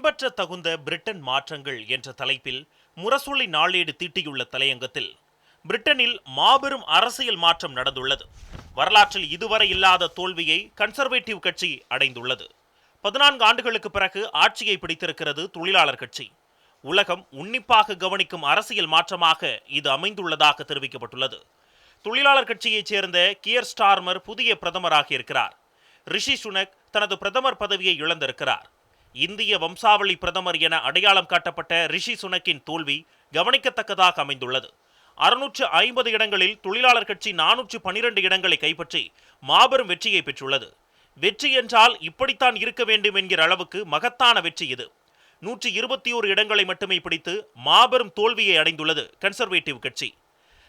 பின்பற்ற தகுந்த பிரிட்டன் மாற்றங்கள் என்ற தலைப்பில் முரசொலி நாளேடு தீட்டியுள்ள தலையங்கத்தில் பிரிட்டனில் மாபெரும் அரசியல் மாற்றம் நடந்துள்ளது. வரலாற்றில் இதுவரை இல்லாத தோல்வியை கன்சர்வேட்டிவ் கட்சி அடைந்துள்ளது. பதினான்கு ஆண்டுகளுக்கு பிறகு ஆட்சியை பிடித்திருக்கிறது தொழிலாளர் கட்சி. உலகம் உன்னிப்பாக கவனிக்கும் அரசியல் மாற்றமாக இது அமைந்துள்ளதாக தெரிவிக்கப்பட்டுள்ளது. தொழிலாளர் கட்சியைச் சேர்ந்த கியர் ஸ்டார்மர் புதிய பிரதமராக இருக்கிறார் ரிஷி சுனக் தனது பிரதமர் பதவியை இழந்திருக்கிறார். இந்திய வம்சாவளி பிரதமர் என அடையாளம் காட்டப்பட்ட ரிஷி சுனக்கின் தோல்வி கவனிக்கத்தக்கதாக அமைந்துள்ளது. அறுநூற்று ஐம்பது இடங்களில் தொழிலாளர் கட்சி நானூற்று பனிரெண்டு இடங்களை கைப்பற்றி மாபெரும் வெற்றியை பெற்றுள்ளது. வெற்றி என்றால் இப்படித்தான் இருக்க வேண்டும் என்கிற அளவுக்கு மகத்தான வெற்றி இது. நூற்றி இருபத்தி ஓரு இடங்களை மட்டுமே பிடித்து மாபெரும் தோல்வியை அடைந்துள்ளது கன்சர்வேட்டிவ் கட்சி.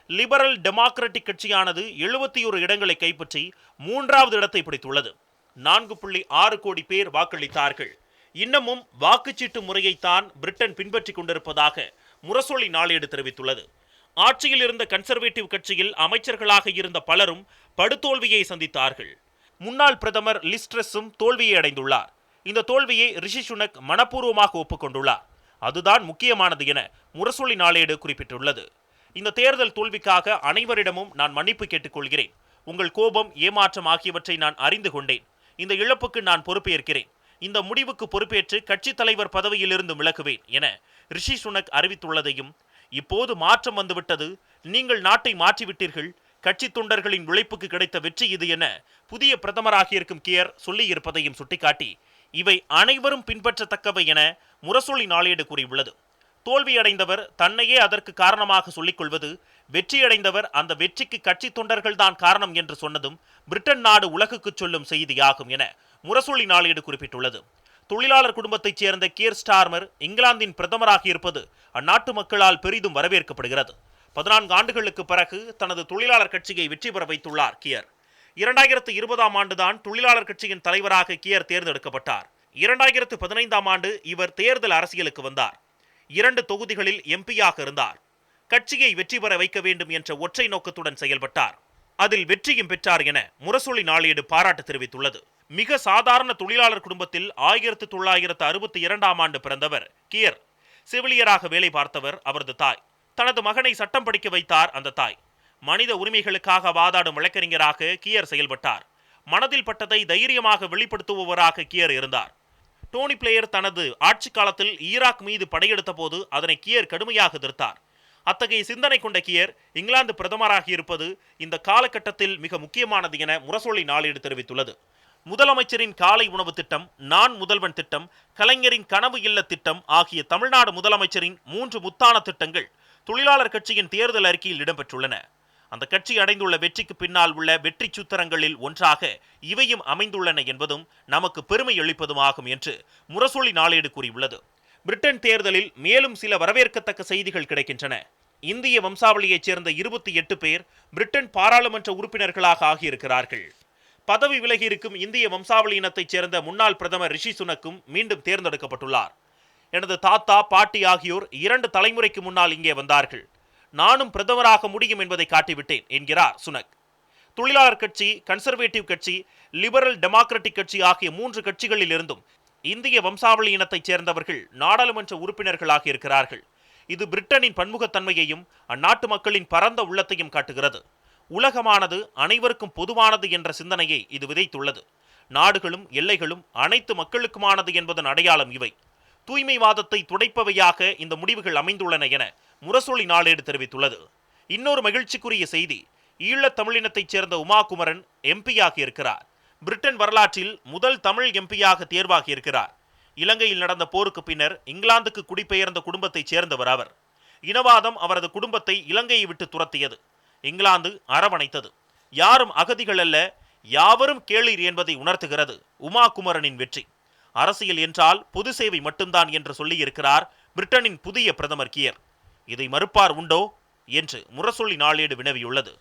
லிபரல் டெமோக்ராட்டிக் கட்சியானது எழுபத்தி ஒரு இடங்களை கைப்பற்றி மூன்றாவது இடத்தை பிடித்துள்ளது. நான்கு புள்ளி ஆறு கோடி பேர் வாக்களித்தார்கள். இன்னமும் வாக்குச்சீட்டு முறையைத்தான் பிரிட்டன் பின்பற்றிக் கொண்டிருப்பதாக முரசொலி நாளேடு தெரிவித்துள்ளது. ஆட்சியில் இருந்த கன்சர்வேட்டிவ் கட்சியில் அமைச்சர்களாக இருந்த பலரும் படுதோல்வியை சந்தித்தார்கள். முன்னாள் பிரதமர் லிஸ்ட்ரஸும் தோல்வியை அடைந்துள்ளார். இந்த தோல்வியை ரிஷி சுனக் மனப்பூர்வமாக ஒப்புக்கொண்டுள்ளார். அதுதான் முக்கியமானது என முரசொலி நாளேடு குறிப்பிட்டுள்ளது. இந்த தேர்தல் தோல்விக்காக அனைவரிடமும் நான் மன்னிப்பு கேட்டுக்கொள்கிறேன். உங்கள் கோபம் ஏமாற்றம் ஆகியவற்றை நான் அறிந்து கொண்டேன். இந்த இழப்புக்கு நான் பொறுப்பேற்கிறேன். இந்த முடிவுக்கு பொறுப்பேற்று கட்சித் தலைவர் பதவியிலிருந்து விலகுவேன் என ரிஷி சுனக் அறிவித்துள்ளதையும் இப்போது மாற்றம் வந்துவிட்டது நீங்கள் நாட்டை மாற்றிவிட்டீர்கள் கட்சி தொண்டர்களின் உழைப்புக்கு கிடைத்த வெற்றி இது என புதிய பிரதமராகியிருக்கும் கியர் சொல்லியிருப்பதையும் சுட்டிக்காட்டி இவை அனைவரும் பின்பற்றத்தக்கவை என முரசொலி நாளேடு கூறியுள்ளது. தோல்வியடைந்தவர் தன்னையே அதற்கு காரணமாக சொல்லிக் கொள்வது வெற்றியடைந்தவர் அந்த வெற்றிக்கு கட்சி தொண்டர்கள்தான் காரணம் என்று சொன்னதும் பிரிட்டன் நாடு உலகுக்கு சொல்லும் செய்தியாகும் என முரசொலி நாளேடு குறிப்பிட்டுள்ளது. தொழிலாளர் குடும்பத்தைச் சேர்ந்த கியர் ஸ்டார்மர் இங்கிலாந்தின் பிரதமராக இருப்பது அந்நாட்டு மக்களால் பெரிதும் வரவேற்கப்படுகிறது. பதினான்கு ஆண்டுகளுக்கு பிறகு தனது தொழிலாளர் கட்சியை வெற்றி பெற வைத்துள்ளார் கியர் இரண்டாயிரத்து இருபதாம் ஆண்டுதான் தொழிலாளர் கட்சியின் தலைவராக கியர் தேர்ந்தெடுக்கப்பட்டார். இரண்டாயிரத்து பதினைந்தாம் ஆண்டு இவர் தேர்தல் அரசியலுக்கு வந்தார். இரண்டு தொகுதிகளில் எம்பியாக இருந்தார். கட்சியை வெற்றி பெற வைக்க வேண்டும் என்ற ஒற்றை நோக்கத்துடன் செயல்பட்டார். அதில் வெற்றியும் பெற்றார் என முரசொலி நாளேடு பாராட்டு தெரிவித்துள்ளது. மிக சாதாரண தொழிலாளர் குடும்பத்தில் ஆயிரத்து தொள்ளாயிரத்து அறுபத்தி இரண்டாம் ஆண்டு பிறந்தவர் கியர். செவிலியராக வேலை பார்த்தவர் அவரது தாய். தனது மகனை சட்டம் படிக்க வைத்தார் அந்த தாய். மனித உரிமைகளுக்காக வாதாடும் வழக்கறிஞராக கியர் செயல்பட்டார். மனதில் பட்டதை தைரியமாக வெளிப்படுத்துபவராக கியர் இருந்தார். டோனி பிளேயர் தனது ஆட்சி காலத்தில் ஈராக் மீது படையெடுத்த போது அதனை கியர் கடுமையாக எதிர்த்தார். அத்தகைய சிந்தனை கொண்ட கியர் இங்கிலாந்து பிரதமராக இருப்பது இந்த காலகட்டத்தில் மிக முக்கியமானது என முரசொலி நாளேடு தெரிவித்துள்ளது. முதலமைச்சரின் காலை உணவு திட்டம் நான் முதல்வன் திட்டம் கலைஞரின் கனவு இல்ல திட்டம் ஆகிய தமிழ்நாடு முதலமைச்சரின் மூன்று முத்தான திட்டங்கள் தொழிலாளர் கட்சியின் தேர்தல் அறிக்கையில் இடம்பெற்றுள்ளன. அந்த கட்சி அடைந்துள்ள வெற்றிக்கு பின்னால் உள்ள வெற்றி சூத்திரங்களில் ஒன்றாக இவையும் அமைந்துள்ளன என்பதும் நமக்கு பெருமை அளிப்பதுமாகும் என்று முரசொலி நாளேடு கூறியுள்ளது. பிரிட்டன் தேர்தலில் மேலும் சில வரவேற்கத்தக்க செய்திகள் கிடைக்கின்றன. இந்திய வம்சாவளியைச் சேர்ந்த இருபத்தி எட்டு பேர் பிரிட்டன் பாராளுமன்ற உறுப்பினர்களாக ஆகியிருக்கிறார்கள். பதவி விலகி இருக்கும் இந்திய வம்சாவளியினத்தைச் சேர்ந்த முன்னாள் பிரதமர் ரிஷி சுனக்கும் மீண்டும் தேர்ந்தெடுக்கப்பட்டுள்ளார். எனது தாத்தா பாட்டி ஆகியோர் இரண்டு தலைமுறைக்கு முன்னால் இங்கே வந்தார்கள். நானும் பிரதமராக முடியும் என்பதை காட்டிவிட்டேன் என்கிறார் சுனக். தொழிலாளர் கட்சி கன்சர்வேட்டிவ் கட்சி லிபரல் டெமோக்ராட்டிக் கட்சி ஆகிய மூன்று கட்சிகளில் இருந்தும் இந்திய வம்சாவளி இனத்தைச் சேர்ந்தவர்கள் நாடாளுமன்ற உறுப்பினர்களாக இருக்கிறார்கள். இது பிரிட்டனின் பன்முகத்தன்மையையும் அந்நாட்டு மக்களின் பரந்த உள்ளத்தையும் காட்டுகிறது. உலகமானது அனைவருக்கும் பொதுவானது என்ற சிந்தனையை இது விதைத்துள்ளது. நாடுகளும் எல்லைகளும் அனைத்து மக்களுக்குமானது என்பதன் அடையாளம் இவை. தூய்மைவாதத்தை துடைப்பவையாக இந்த முடிவுகள் அமைந்துள்ளன என முரசொலி நாளேடு தெரிவித்துள்ளது. இன்னொரு மகிழ்ச்சிக்குரிய செய்தி ஈழத் தமிழினத்தைச் சேர்ந்த உமா குமரன் எம்பியாக இருக்கிறார் பிரிட்டன் வரலாற்றில் முதல் தமிழ் எம்பியாக தேர்வாகி இருக்கிறார் இலங்கையில் நடந்த போருக்கு பின்னர் இங்கிலாந்துக்கு குடிபெயர்ந்த குடும்பத்தைச் சேர்ந்தவர் அவர். இனவாதம் அவரது குடும்பத்தை இலங்கையை விட்டு துரத்தியது. இங்கிலாந்து அரவணைத்தது. யாரும் அகதிகள் அல்ல யாவரும் கேளீர் என்பதை உணர்த்துகிறது உமா குமரனின் வெற்றி. அரசியல் என்றால் பொது சேவை மட்டும்தான் என்று சொல்லியிருக்கிறார் பிரிட்டனின் புதிய பிரதமர் கியர். இதை மறுப்பார் உண்டோ? என்று முரசொலி நாளேடு வினவியுள்ளது.